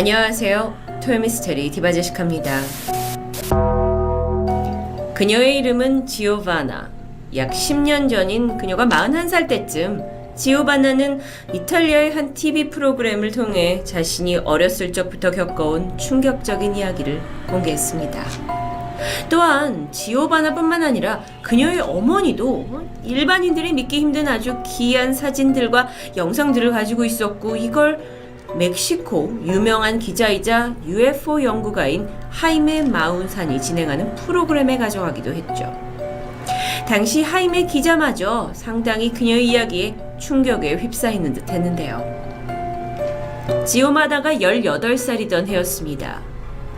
안녕하세요. 토요미스테리 디바제시카입니다. 그녀의 이름은 지오바나. 약 10년 전인 그녀가 41살 때쯤 지오바나는 이탈리아의 한 TV 프로그램을 통해 자신이 어렸을 적부터 겪어온 충격적인 이야기를 공개했습니다. 또한 지오바나뿐만 아니라 그녀의 어머니도 일반인들이 믿기 힘든 아주 귀한 사진들과 영상들을 가지고 있었고 이걸 멕시코 유명한 기자이자 UFO 연구가인 하이메 마운산이 진행하는 프로그램에 가져가기도 했죠. 당시 하이메 기자마저 상당히 그녀의 이야기에 충격에 휩싸이는 듯 했는데요. 지오마다가 18살이던 해였습니다.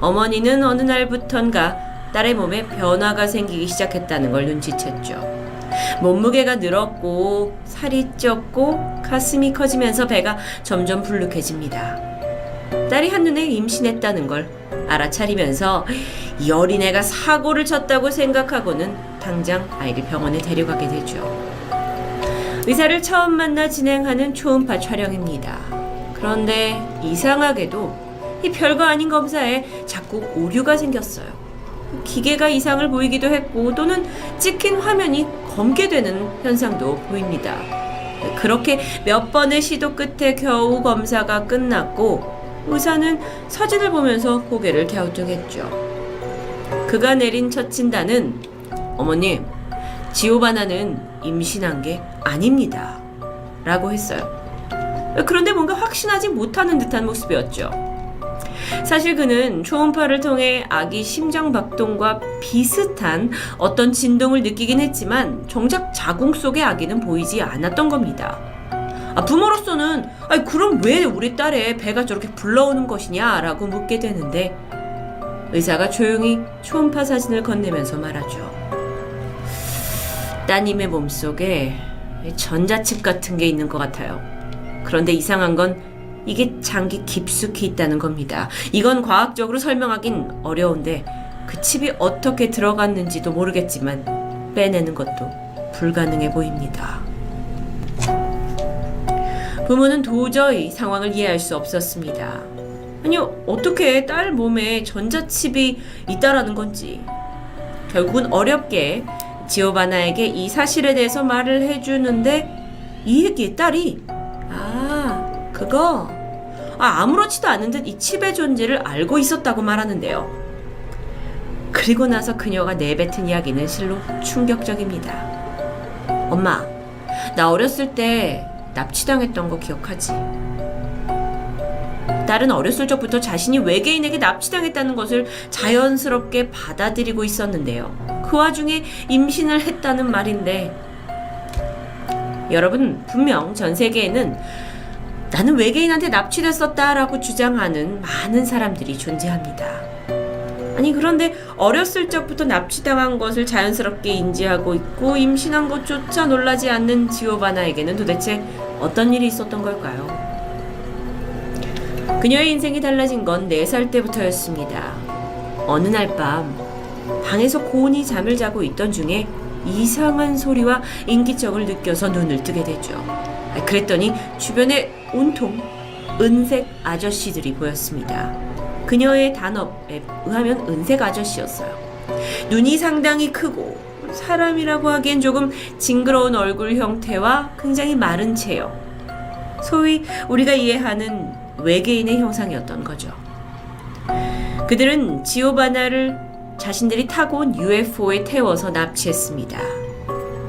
어머니는 어느 날부턴가 딸의 몸에 변화가 생기기 시작했다는 걸 눈치챘죠. 몸무게가 늘었고 살이 쪘고 가슴이 커지면서 배가 점점 불룩해집니다. 딸이 한눈에 임신했다는 걸 알아차리면서 이 어린애가 사고를 쳤다고 생각하고는 당장 아이를 병원에 데려가게 되죠. 의사를 처음 만나 진행하는 초음파 촬영입니다. 그런데 이상하게도 이 별거 아닌 검사에 자꾸 오류가 생겼어요. 기계가 이상을 보이기도 했고 또는 찍힌 화면이 검게 되는 현상도 보입니다. 그렇게 몇 번의 시도 끝에 겨우 검사가 끝났고 의사는 사진을 보면서 고개를 갸우뚱했죠. 그가 내린 첫 진단은 어머님, 지오바나는 임신한 게 아닙니다. 라고 했어요. 그런데 뭔가 확신하지 못하는 듯한 모습이었죠. 사실 그는 초음파를 통해 아기 심장 박동과 비슷한 어떤 진동을 느끼긴 했지만 정작 자궁 속의 아기는 보이지 않았던 겁니다. 아, 부모로서는 아니, 그럼 왜 우리 딸의 배가 저렇게 불러오는 것이냐라고 묻게 되는데 의사가 조용히 초음파 사진을 건네면서 말하죠. 따님의 몸속에 전자칩 같은 게 있는 것 같아요. 그런데 이상한 건 이게 장기 깊숙이 있다는 겁니다. 이건 과학적으로 설명하긴 어려운데 그 칩이 어떻게 들어갔는지도 모르겠지만 빼내는 것도 불가능해 보입니다. 부모는 도저히 상황을 이해할 수 없었습니다. 아니, 어떻게 딸 몸에 전자칩이 있다라는 건지. 결국은 어렵게 지오바나에게 이 사실에 대해서 말을 해주는데 이 얘기에 딸이 아, 그거 아, 아무렇지도 않은 듯 이 칩의 존재를 알고 있었다고 말하는데요. 그리고 나서 그녀가 내뱉은 이야기는 실로 충격적입니다. 엄마, 나 어렸을 때 납치당했던 거 기억하지? 딸은 어렸을 적부터 자신이 외계인에게 납치당했다는 것을 자연스럽게 받아들이고 있었는데요. 그 와중에 임신을 했다는 말인데, 여러분, 분명 전 세계에는 나는 외계인한테 납치됐었다라고 주장하는 많은 사람들이 존재합니다. 아니, 그런데 어렸을 적부터 납치당한 것을 자연스럽게 인지하고 있고 임신한 것조차 놀라지 않는 지오바나에게는 도대체 어떤 일이 있었던 걸까요? 그녀의 인생이 달라진 건 4살 때부터였습니다. 어느 날 밤, 방에서 고온히 잠을 자고 있던 중에 이상한 소리와 인기적을 느껴서 눈을 뜨게 되죠. 아, 그랬더니 주변에 온통 은색 아저씨들이 보였습니다. 그녀의 단어에 의하면 은색 아저씨였어요. 눈이 상당히 크고 사람이라고 하기엔 조금 징그러운 얼굴 형태와 굉장히 마른 체형. 소위 우리가 이해하는 외계인의 형상이었던 거죠. 그들은 지오바나를 자신들이 타고 온 UFO에 태워서 납치했습니다.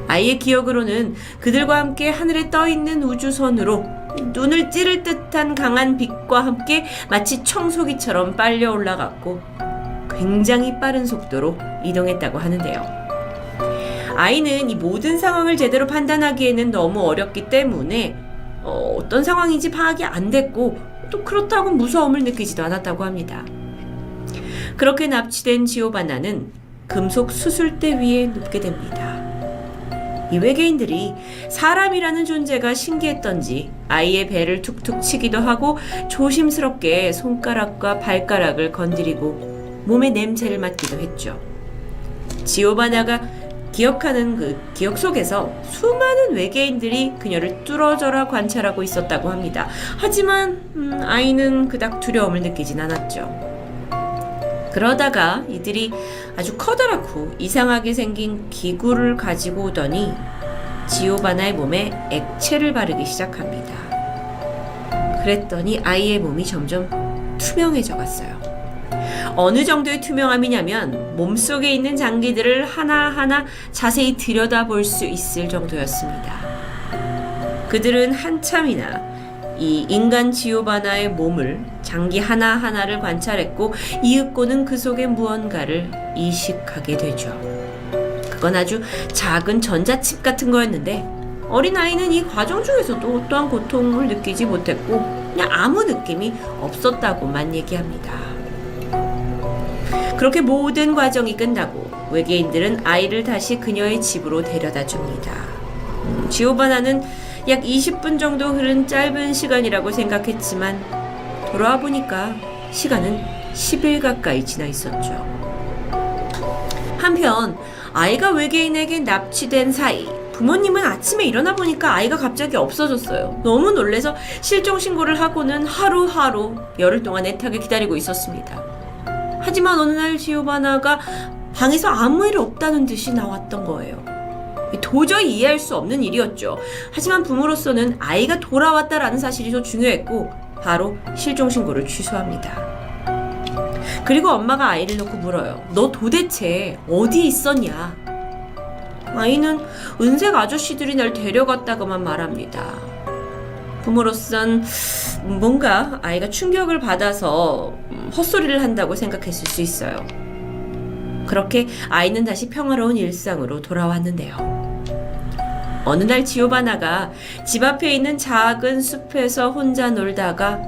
아이의 기억으로는 그들과 함께 하늘에 떠 있는 우주선으로 눈을 찌를 듯한 강한 빛과 함께 마치 청소기처럼 빨려 올라갔고 굉장히 빠른 속도로 이동했다고 하는데요. 아이는 이 모든 상황을 제대로 판단하기에는 너무 어렵기 때문에 어, 어떤 상황인지 파악이 안 됐고 또 그렇다고 무서움을 느끼지도 않았다고 합니다. 그렇게 납치된 지오바나는 금속 수술대 위에 눕게 됩니다. 이 외계인들이 사람이라는 존재가 신기했던지 아이의 배를 툭툭 치기도 하고 조심스럽게 손가락과 발가락을 건드리고 몸의 냄새를 맡기도 했죠. 지오바나가 기억하는 그 기억 속에서 수많은 외계인들이 그녀를 뚫어져라 관찰하고 있었다고 합니다. 하지만 음, 아이는 그닥 두려움을 느끼진 않았죠. 그러다가 이들이 아주 커다랗고 이상하게 생긴 기구를 가지고 오더니 지오바나의 몸에 액체를 바르기 시작합니다. 그랬더니 아이의 몸이 점점 투명해져 갔어요. 어느 정도의 투명함이냐면 몸속에 있는 장기들을 하나하나 자세히 들여다볼 수 있을 정도였습니다. 그들은 한참이나 이 인간 지오바나의 몸을 장기 하나하나를 관찰했고 이윽고는 그 속에 무언가를 이식하게 되죠. 그건 아주 작은 전자칩 같은 거였는데 어린아이는 이 과정 중에서도 어떠한 고통을 느끼지 못했고 그냥 아무 느낌이 없었다고만 얘기합니다. 그렇게 모든 과정이 끝나고 외계인들은 아이를 다시 그녀의 집으로 데려다 줍니다. 음, 지오바나는 약 20분 정도 흐른 짧은 시간이라고 생각했지만 돌아와 보니까 시간은 10일 가까이 지나 있었죠. 한편 아이가 외계인에게 납치된 사이 부모님은 아침에 일어나 보니까 아이가 갑자기 없어졌어요. 너무 놀래서 실종 신고를 하고는 하루하루 열흘 동안 애타게 기다리고 있었습니다. 하지만 어느 날 지오바나가 방에서 아무 일 없다는 듯이 나왔던 거예요. 도저히 이해할 수 없는 일이었죠. 하지만 부모로서는 아이가 돌아왔다라는 사실이 더 중요했고 바로 실종 신고를 취소합니다. 그리고 엄마가 아이를 놓고 물어요. 너 도대체 어디 있었냐? 아이는 은색 아저씨들이 날 데려갔다고만 말합니다. 부모로선 뭔가 아이가 충격을 받아서 음, 헛소리를 한다고 생각했을 수 있어요. 그렇게 아이는 다시 평화로운 일상으로 돌아왔는데요. 어느 날 지오바나가 집 앞에 있는 작은 숲에서 혼자 놀다가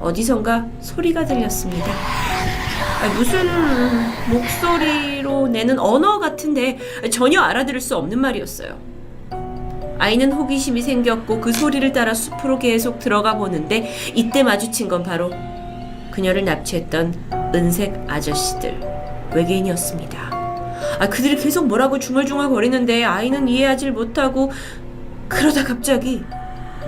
어디선가 소리가 들렸습니다. 아, 무슨 목소리로 내는 언어 같은데 전혀 알아들을 수 없는 말이었어요. 아이는 호기심이 생겼고 그 소리를 따라 숲으로 계속 들어가 보는데 이때 마주친 건 바로 그녀를 납치했던 은색 아저씨들 외계인이었습니다. 아 그들이 계속 뭐라고 중얼중얼 거리는데 아이는 이해하지 못하고 그러다 갑자기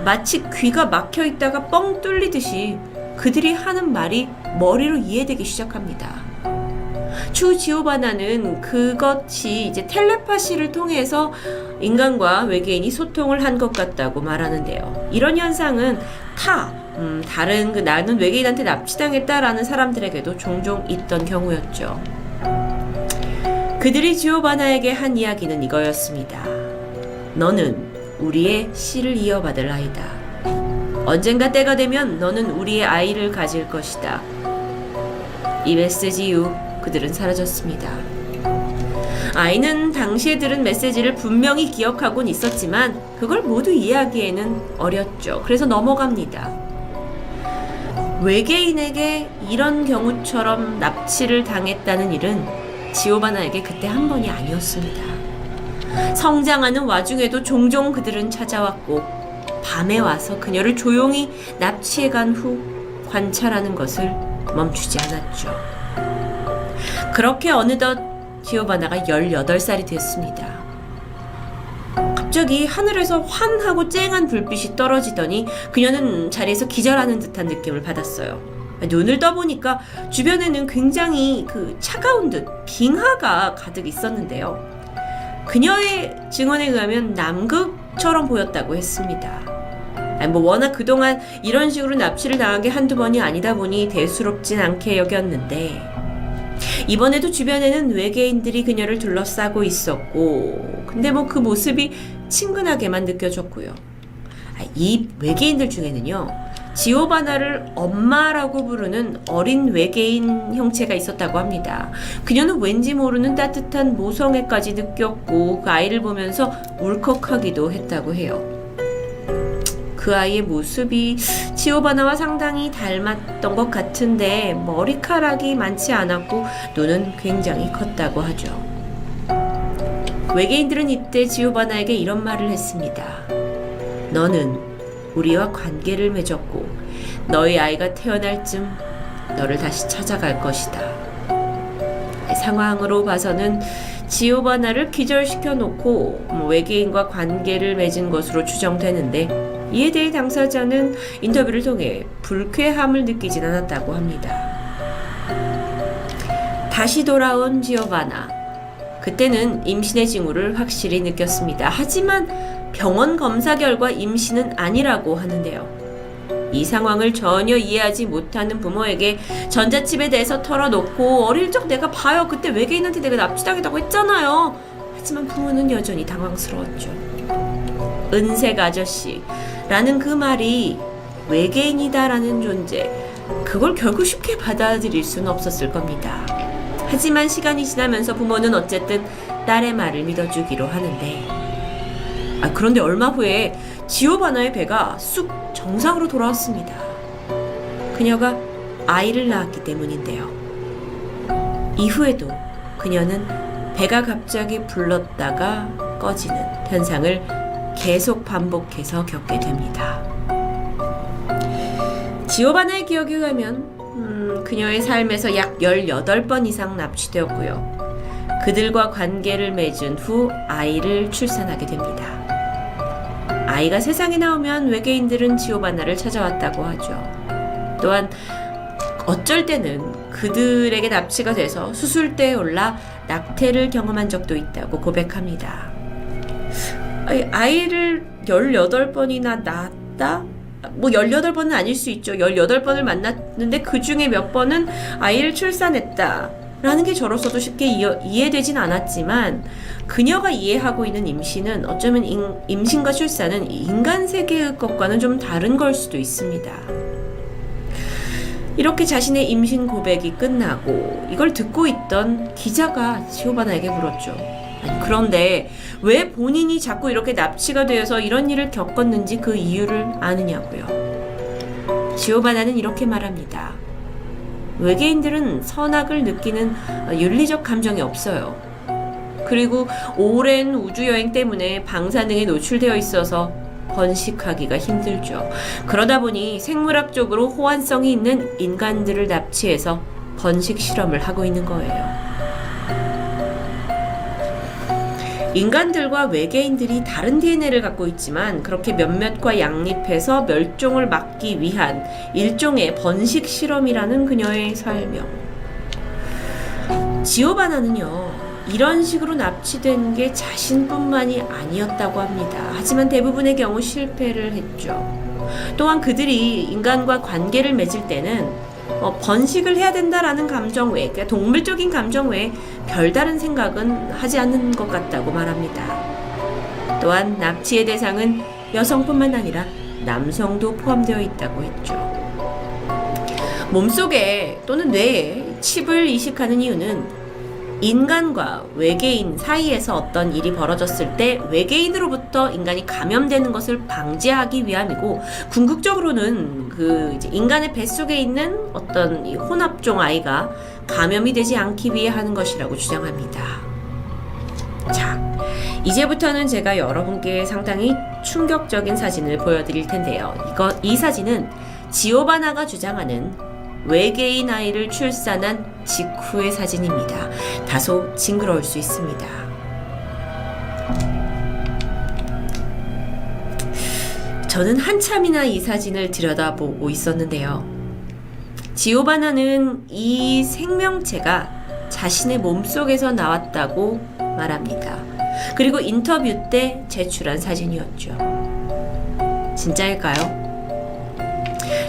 마치 귀가 막혀 있다가 뻥 뚫리듯이 그들이 하는 말이 머리로 이해되기 시작합니다. 추 지오바나는 그것이 이제 텔레파시를 통해서 인간과 외계인이 소통을 한 것 같다고 말하는데요. 이런 현상은 타, 음, 다른 그 나는 외계인한테 납치당했다라는 사람들에게도 종종 있던 경우였죠. 그들이 지오바나에게 한 이야기는 이거였습니다. 너는 우리의 씨를 이어받을 아이다. 언젠가 때가 되면 너는 우리의 아이를 가질 것이다. 이 메시지 이후 그들은 사라졌습니다. 아이는 당시에 들은 메시지를 분명히 기억하곤 있었지만 그걸 모두 이해하기에는 어렸죠. 그래서 넘어갑니다. 외계인에게 이런 경우처럼 납치를 당했다는 일은 지오바나에게 그때 한 번이 아니었습니다. 성장하는 와중에도 종종 그들은 찾아왔고 밤에 와서 그녀를 조용히 납치해 간 후 관찰하는 것을 멈추지 않았죠. 그렇게 어느덧 지오바나가 18살이 됐습니다. 갑자기 하늘에서 환하고 쨍한 불빛이 떨어지더니 그녀는 자리에서 기절하는 듯한 느낌을 받았어요. 눈을 떠보니까 주변에는 굉장히 그 차가운 듯 빙하가 가득 있었는데요. 그녀의 증언에 의하면 남극처럼 보였다고 했습니다. 아니, 뭐 워낙 그동안 이런 식으로 납치를 당한 게 한두 번이 아니다 보니 대수롭진 않게 여겼는데 이번에도 주변에는 외계인들이 그녀를 둘러싸고 있었고 근데 뭐 그 모습이 친근하게만 느껴졌고요. 아, 이 외계인들 중에는요. 지오바나를 엄마라고 부르는 어린 외계인 형체가 있었다고 합니다. 그녀는 왠지 모르는 따뜻한 모성애까지 느꼈고 그 아이를 보면서 울컥하기도 했다고 해요. 그 아이의 모습이 지오바나와 상당히 닮았던 것 같은데 머리카락이 많지 않았고 눈은 굉장히 컸다고 하죠. 외계인들은 이때 지오바나에게 이런 말을 했습니다. 너는 우리와 관계를 맺었고 너희 아이가 태어날 쯤 너를 다시 찾아갈 것이다. 상황으로 봐서는 지오바나를 기절시켜 놓고 뭐 외계인과 관계를 맺은 것으로 추정되는데 이에 대해 당사자는 인터뷰를 통해 불쾌함을 느끼진 않았다고 합니다. 다시 돌아온 지오바나. 그때는 임신의 징후를 확실히 느꼈습니다. 하지만 병원 검사 결과 임신은 아니라고 하는데요. 이 상황을 전혀 이해하지 못하는 부모에게 전자칩에 대해서 털어놓고 어릴 적 내가 봐요. 그때 외계인한테 내가 납치당했다고 했잖아요. 하지만 부모는 여전히 당황스러웠죠. 은색 아저씨라는 그 말이 외계인이다라는 존재, 그걸 결국 쉽게 받아들일 수는 없었을 겁니다. 하지만 시간이 지나면서 부모는 어쨌든 딸의 말을 믿어주기로 하는데, 아, 그런데 얼마 후에 지오바나의 배가 쑥 정상으로 돌아왔습니다. 그녀가 아이를 낳았기 때문인데요. 이후에도 그녀는 배가 갑자기 불렀다가 꺼지는 현상을 계속 반복해서 겪게 됩니다. 지오바나의 기억에 의하면 음, 그녀의 삶에서 약 18번 이상 납치되었고요. 그들과 관계를 맺은 후 아이를 출산하게 됩니다. 아이가 세상에 나오면 외계인들은 지오바나를 찾아왔다고 하죠. 또한 어쩔 때는 그들에게 납치가 돼서 수술대에 올라 낙태를 경험한 적도 있다고 고백합니다. 아이, 아이를 18번이나 낳았다? 뭐 18번은 아닐 수 있죠. 18번을 만났는데 그 중에 몇 번은 아이를 출산했다. 라는 게 저로서도 쉽게 이해, 이해 되진 않았지만 그녀가 이해하고 있는 임신은 어쩌면 인, 임신과 출산은 인간 세계의 것과는 좀 다른 걸 수도 있습니다. 이렇게 자신의 임신 고백이 끝나고 이걸 듣고 있던 기자가 지오바나에게 물었죠. 그런데 왜 본인이 자꾸 이렇게 납치가 되어서 이런 일을 겪었는지 그 이유를 아느냐고요. 지오바나는 이렇게 말합니다. 외계인들은 선악을 느끼는 윤리적 감정이 없어요. 그리고 오랜 우주여행 때문에 방사능에 노출되어 있어서 번식하기가 힘들죠. 그러다 보니 생물학적으로 호환성이 있는 인간들을 납치해서 번식 실험을 하고 있는 거예요. 인간들과 외계인들이 다른 DNA를 갖고 있지만 그렇게 몇몇과 양립해서 멸종을 막기 위한 일종의 번식 실험이라는 그녀의 설명. 지오바나는요, 이런 식으로 납치된 게 자신뿐만이 아니었다고 합니다. 하지만 대부분의 경우 실패를 했죠. 또한 그들이 인간과 관계를 맺을 때는 어, 번식을 해야 된다라는 감정 외에, 그러니까 동물적인 감정 외에 별다른 생각은 하지 않는 것 같다고 말합니다. 또한 납치의 대상은 여성뿐만 아니라 남성도 포함되어 있다고 했죠. 몸속에 또는 뇌에 칩을 이식하는 이유는 인간과 외계인 사이에서 어떤 일이 벌어졌을 때 외계인으로부터 인간이 감염되는 것을 방지하기 위함이고 궁극적으로는 그 인간의 뱃속에 있는 어떤 이 혼합종 아이가 감염이 되지 않기 위해 하는 것이라고 주장합니다. 자, 이제부터는 제가 여러분께 상당히 충격적인 사진을 보여드릴 텐데요. 이거 이 사진은 지오바나가 주장하는 외계인 아이를 출산한 직후의 사진입니다. 다소 징그러울 수 있습니다. 저는 한참이나 이 사진을 들여다보고 있었는데요. 지오바나는 이 생명체가 자신의 몸속에서 나왔다고 말합니다. 그리고 인터뷰 때 제출한 사진이었죠. 진짜일까요?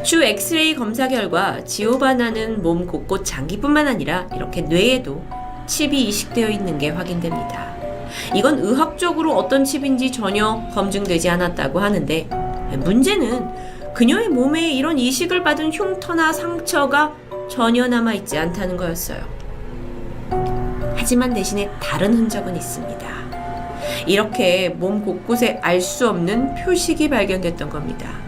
추 엑스레이 검사 결과 지오바나는 몸 곳곳 장기뿐만 아니라 이렇게 뇌에도 칩이 이식되어 있는 게 확인됩니다. 이건 의학적으로 어떤 칩인지 전혀 검증되지 않았다고 하는데 문제는 그녀의 몸에 이런 이식을 받은 흉터나 상처가 전혀 남아있지 않다는 거였어요. 하지만 대신에 다른 흔적은 있습니다. 이렇게 몸 곳곳에 알 수 없는 표식이 발견됐던 겁니다.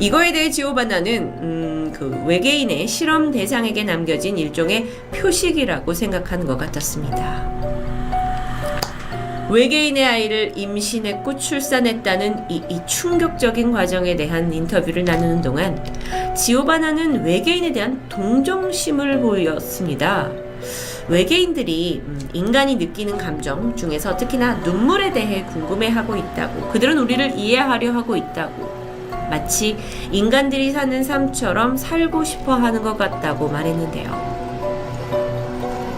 이거에 대해 지오바나는 음, 그 외계인의 실험 대상에게 남겨진 일종의 표식이라고 생각하는 것 같았습니다. 외계인의 아이를 임신했고 출산했다는 이, 이 충격적인 과정에 대한 인터뷰를 나누는 동안 지오바나는 외계인에 대한 동정심을 보였습니다. 외계인들이 음, 인간이 느끼는 감정 중에서 특히나 눈물에 대해 궁금해하고 있다고 그들은 우리를 이해하려 하고 있다고 마치 인간들이 사는 삶처럼 살고 싶어 하는 것 같다고 말했는데요.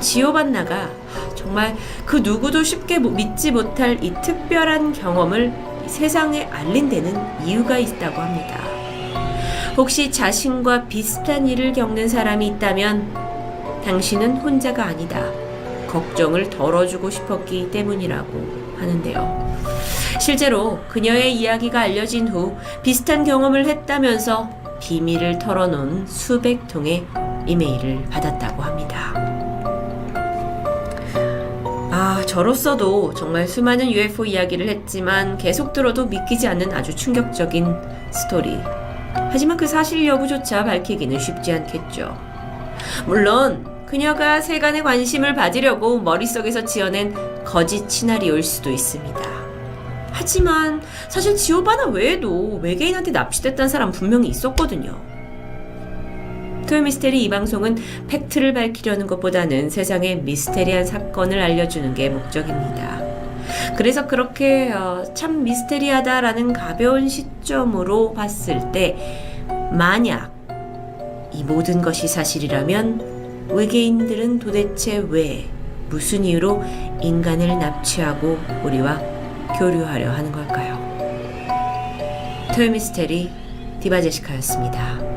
지오반나가 정말 그 누구도 쉽게 못- 믿지 못할 이 특별한 경험을 세상에 알린 데는 이유가 있다고 합니다. 혹시 자신과 비슷한 일을 겪는 사람이 있다면 당신은 혼자가 아니다. 걱정을 덜어주고 싶었기 때문이라고 하는데요. 실제로 그녀의 이야기가 알려진 후 비슷한 경험을 했다면서 비밀을 털어놓은 수백 통의 이메일을 받았다고 합니다. 아, 저로서도 정말 수많은 UFO 이야기를 했지만 계속 들어도 믿기지 않는 아주 충격적인 스토리. 하지만 그 사실 여부조차 밝히기는 쉽지 않겠죠. 물론 그녀가 세간의 관심을 받으려고 머릿속에서 지어낸 거짓 시나리오일 수도 있습니다. 하지만 사실 지오바나 외에도 외계인한테 납치됐다는 사람 분명히 있었거든요. 토요미스테리 이 방송은 팩트를 밝히려는 것보다는 세상의 미스테리한 사건을 알려주는 게 목적입니다. 그래서 그렇게 어, 참 미스테리하다라는 가벼운 시점으로 봤을 때 만약 이 모든 것이 사실이라면 외계인들은 도대체 왜 무슨 이유로 인간을 납치하고 우리와 교류하려 하는 걸까요? 토요미스테리 디바제시카였습니다.